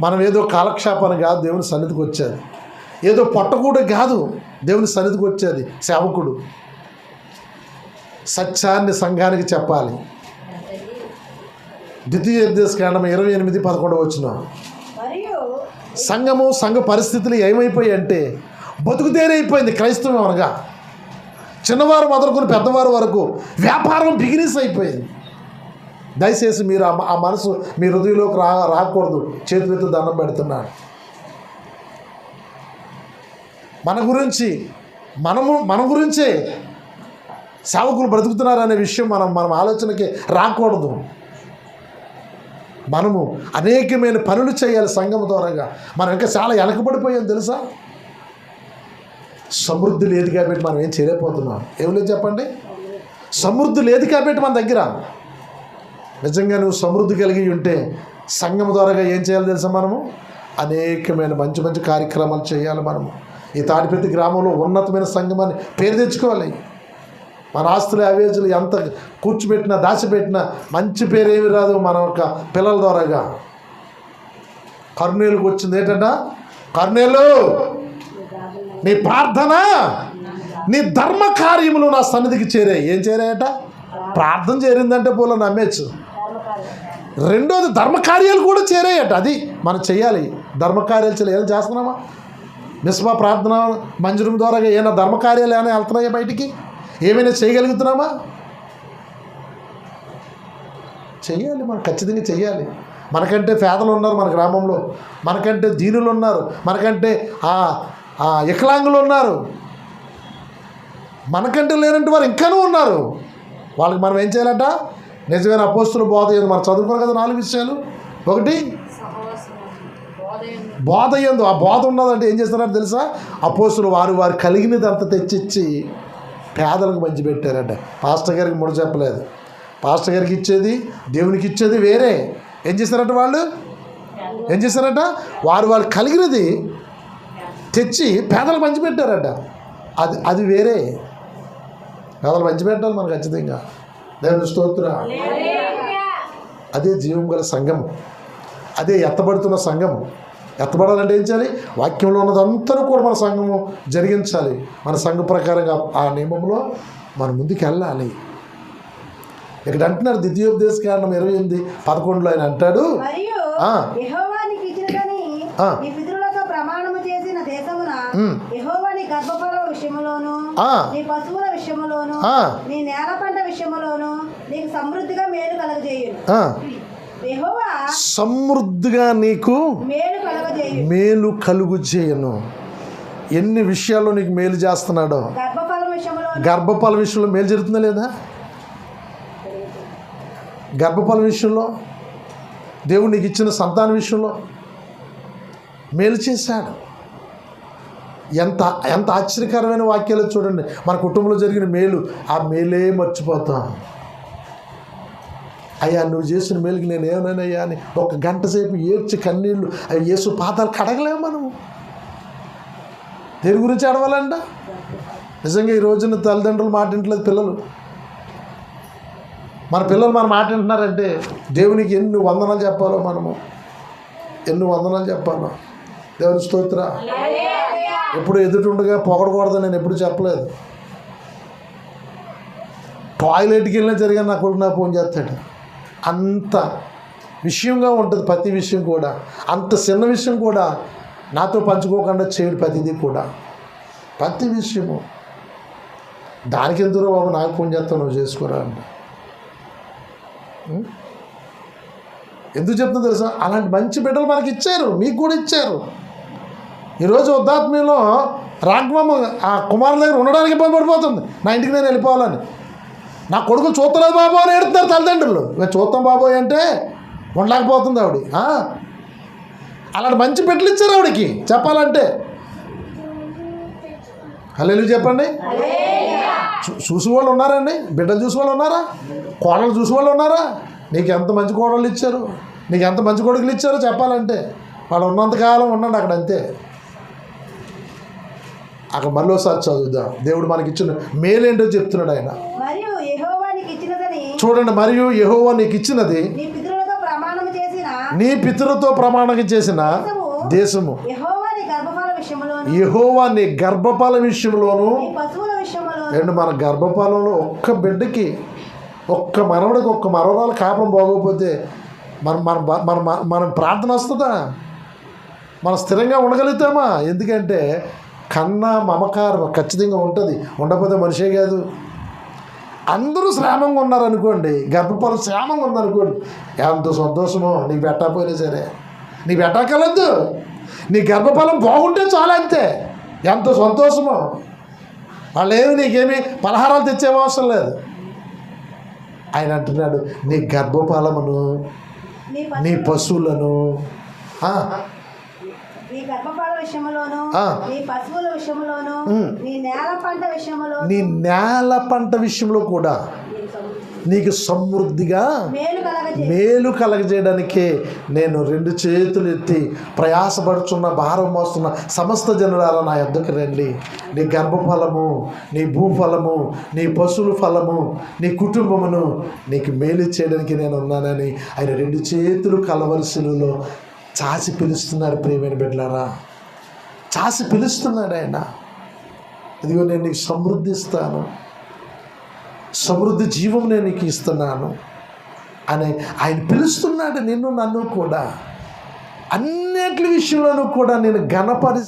మనం ఏదో కాలక్షేపాన్ని కాదు దేవుని సన్నిధికి వచ్చేది. ఏదో పొట్టకూడ కాదు దేవుని సన్నిధికి వచ్చేది సేవకుడు. సత్యాన్ని సంఘానికి చెప్పాలి. ద్వితీయ కాండం ఇరవై ఎనిమిది పదకొండు వచ్చిన సంఘము సంఘ పరిస్థితులు ఏమైపోయాయి అంటే బతుకుతేరైపోయింది క్రైస్తవం అనగా. చిన్నవారు మొదలుకొని పెద్దవారు వరకు వ్యాపారం బిగినెస్ అయిపోయింది. దయచేసి మీరు ఆ మనసు మీ హృదయంలోకి రా రాకూడదు. చేతులెత్తి దండం పెడుతున్నాను మన గురించి మనము మన గురించే సేవకులు బ్రతుకుతున్నారనే అనే విషయం మనం మనం ఆలోచనకి రాకూడదు. మనము అనేకమైన పనులు చేయాలి సంఘం ద్వారాగా. మనం ఇంకా చాలా వెనకబడిపోయాం తెలుసా? సమృద్ధి లేదు కాబట్టి మనం ఏం చేయలేకపోతున్నాం. ఏం లేదు చెప్పండి? సమృద్ధి లేదు కాబట్టి మన దగ్గర నిజంగా నువ్వు సమృద్ధి కలిగి ఉంటే సంఘం ద్వారాగా ఏం చేయాలి తెలుసా మనము? అనేకమైన మంచి మంచి కార్యక్రమాలు చేయాలి మనము. ఈ తాడిపెత్తి గ్రామంలో ఉన్నతమైన సంఘం అని పేరు తెచ్చుకోవాలి. మన ఆస్తులు అవేజులు ఎంత కూర్చోబెట్టినా దాచిపెట్టినా మంచి పేరు ఏమి రాదు మన యొక్క పిల్లల ద్వారాగా. కర్నూలుకి వచ్చింది ఏంటంట? కర్నూలు! నీ ప్రార్థన నీ ధర్మ కార్యములు నా సన్నిధికి చేరాయి. ఏం చేరాయట? ప్రార్థన చేరిందంటే పూల నమ్మేచ్చు. రెండోది ధర్మకార్యాలు కూడా చేరాయట. అది మనం చేయాలి ధర్మకార్యాలు చేయాలి. ఏం చేస్తున్నామా మిస్మా ప్రార్థన మంజూరం ద్వారా ఏమైనా ధర్మకార్యాలు ఏమైనా వెళ్తున్నాయా బయటికి? ఏమైనా చేయగలుగుతున్నామా? చెయ్యాలి మనం ఖచ్చితంగా చెయ్యాలి. మనకంటే పేదలు ఉన్నారు మన గ్రామంలో. మనకంటే దీనులు ఉన్నారు. మనకంటే ఆ ఆ వికలాంగులు ఉన్నారు. మనకంటే లేనంటే వారు ఇంకానూ ఉన్నారు. వాళ్ళకి మనం ఏం చేయాలట? నిజమైన అపోస్తులు బోధ ఏంది మనం చదువుకోరు కదా నాలుగు విషయాలు. ఒకటి బోధ ఏందో ఆ బోధ ఉన్నదంటే ఏం చేస్తున్నారో తెలుసా? అపోస్తులు వారు వారు కలిగినది అంత తెచ్చిచ్చి పేదలకు మంచి పెట్టారంట. పాస్టర్ గారికి ముడి చెప్పలేదు. పాస్టర్ గారికి ఇచ్చేది దేవునికి ఇచ్చేది వేరే. ఏం చేశారట వాళ్ళు? ఏం చేశారట? వారు వాళ్ళు కలిగినది తెచ్చి పేదలకు పంచి పెట్టారట. అది అది వేరే. పేదలు పంచి పెట్టాలి మనకు ఖచ్చితంగా. దేవుని స్తోత్ర. అదే జీవం గల సంఘం. అదే ఎత్తబడుతున్న సంఘం. ఎత్తబడాలంటే ఏం చేయాలి? వాక్యంలో ఉన్నదంతా కూడా మన సంఘము జరిగించాలి. మన సంఘ ప్రకారంగా ఆ నియమంలో మన ముందుకు వెళ్ళాలి ఇక్కడ అంటున్నారు ద్వితీయోపదేశ కారణం ఇరవై ఎనిమిది పదకొండులో ఆయన అంటాడు. ప్రమాణము చేసిన నీ పశువుల. నీ నేల పంట నీకు సమృద్ధిగా మేలు కలగజేయును. సమృద్ధిగా నీకు మేలు కలుగు చేయను ఎన్ని విషయాల్లో నీకు మేలు చేస్తున్నాడో? గర్భఫల విషయంలో మేలు జరుగుతుందా లేదా? గర్భఫల విషయంలో? దేవుడు నీకు ఇచ్చిన సంతాన విషయంలో మేలు చేశాడు. ఎంత ఎంత ఆశ్చర్యకరమైన వాక్యాలు చూడండి. మన కుటుంబంలో జరిగిన మేలు ఆ మేలే మర్చిపోతాం. అయ్యా నువ్వు చేసిన మేలుకి నేను ఏమన్నానయ్యా అని ఒక గంట సేపు ఏడ్చి కన్నీళ్ళు అవి యేసు పాదాలు కడగలేము మనము. దేని గురించి అడవాలంట నిజంగా ఈ రోజున తల్లిదండ్రులు మాటింటలేదు పిల్లలు. మన పిల్లలు మన మాట వింటున్నారంటే దేవునికి ఎన్ని వందనాలు చెప్పాలో మనము. ఎన్ని వందనాలు చెప్పాలో. దేవుని స్తోత్ర. ఎప్పుడు ఎదుటుండగా పొగడకూడదు నేను ఎప్పుడు చెప్పలేదు. టాయిలెట్కి వెళ్ళినా జరిగిన నా కొడుకు నాకు ఫోన్ చేస్తాడు. అంత విషయంగా ఉంటుంది ప్రతి విషయం కూడా. అంత చిన్న విషయం కూడా నాతో పంచుకోకుండా చేయడు ప్రతిదీ కూడా. ప్రతి విషయము. దానికి ఎందుకు బాబు నాకు ఫోన్ చేస్తావు నువ్వు చేసుకోరా అండి ఎందుకు చెప్తున్నా తెలుసా? అలాంటి మంచి బిడ్డలు మనకి ఇచ్చారు. మీకు కూడా ఇచ్చారు. ఈరోజు వృద్ధాత్మ్యంలో రాఘవమ్మ ఆ కుమారుల దగ్గర ఉండడానికి ఇబ్బంది పడిపోతుంది. నా ఇంటికి నేను వెళ్ళిపోవాలని. నా కొడుకు చూస్తలేదు బాబు అని ఏడుతున్నారు తల్లిదండ్రులు. మేము చూస్తాం బాబోయ్ అంటే ఉండలేకపోతుంది ఆవిడ. అలాంటి మంచి బిడ్డలు ఇచ్చారు ఆవిడకి. చెప్పాలంటే. హలో చెప్పండి. చూసి వాళ్ళు ఉన్నారండి. బిడ్డలు చూసి వాళ్ళు ఉన్నారా? కోడలు చూసి వాళ్ళు ఉన్నారా? నీకు ఎంత మంచి కోడళ్ళు ఇచ్చారు? నీకు ఎంత మంచి కొడుకులు ఇచ్చారో చెప్పాలంటే. వాళ్ళు ఉన్నంతకాలం ఉండండి అక్కడ అంతే. అక్కడ ఒకసారి చదువుదాం. దేవుడు మనకి ఇచ్చిన మేలేంటో చెప్తున్నాడు ఆయన. చూడండి మరియు యెహోవా నీకు ఇచ్చినది నీ పితరుతో ప్రమాణం చేసిన దేశము. యెహోవా నీ గర్భపాల విషయంలోను రెండు మన గర్భపాలంలో ఒక్క బిడ్డకి ఒక్క మనవడికి ఒక్క మనవరాలు కాపురం పోకపోతే మనం మన మన మన- మనం ప్రార్థన వస్తుందా? మనం స్థిరంగా ఉండగలుగుతామా? ఎందుకంటే కన్నా మమకారం ఖచ్చితంగా ఉంటుంది. ఉండకపోతే మనిషే కాదు. అందరూ శ్రామంగా ఉన్నారనుకోండి గర్భపాలం శ్రామంగా ఉందనుకోండి ఎంత సంతోషమో. నీకు పెట్టకపోయినా సరే. నీకు పెట్టకలద్దు నీ గర్భఫలం బాగుంటే చాలు అంతే. ఎంత సంతోషమో. వాళ్ళు ఏమి నీకేమి పలహారాలు తెచ్చేం అవసరం లేదు. ఆయన అంటున్నాడు నీ గర్భఫలమును నీ నీ పశువుల పశువులను నీ నీ పశువుల నేల పంట విషయములోను నీ నేల పంట విషయంలో కూడా నీకు సమృద్ధి. నీకు సమృద్ధిగా మేలు కలగజే మేలు కలగజేయడానికే నేను రెండు చేతులు ఎత్తి ప్రయాసపడుచున్న భారం మోస్తున్న సమస్త జనులారా నా యొద్దకు రండి. నీ గర్భఫలము నీ భూఫలము నీ పశువుల ఫలము నీ కుటుంబమును నీకు మేలు చేయడానికి నేను ఉన్నానని ఆయన రెండు చేతులు కలవలసిలో చాచి పిలుస్తున్నాడు ప్రియమైన బిడ్డలారా. చాసి పిలుస్తున్నాడు ఆయన. ఇదిగో నేను నీకు సమృద్ధి ఇస్తాను. సమృద్ధి జీవం నేను నీకు ఇస్తున్నాను అని ఆయన పిలుస్తున్నాడు నిన్ను నన్ను కూడా. అన్నిటి విషయంలోనూ కూడా నేను ఘనపరి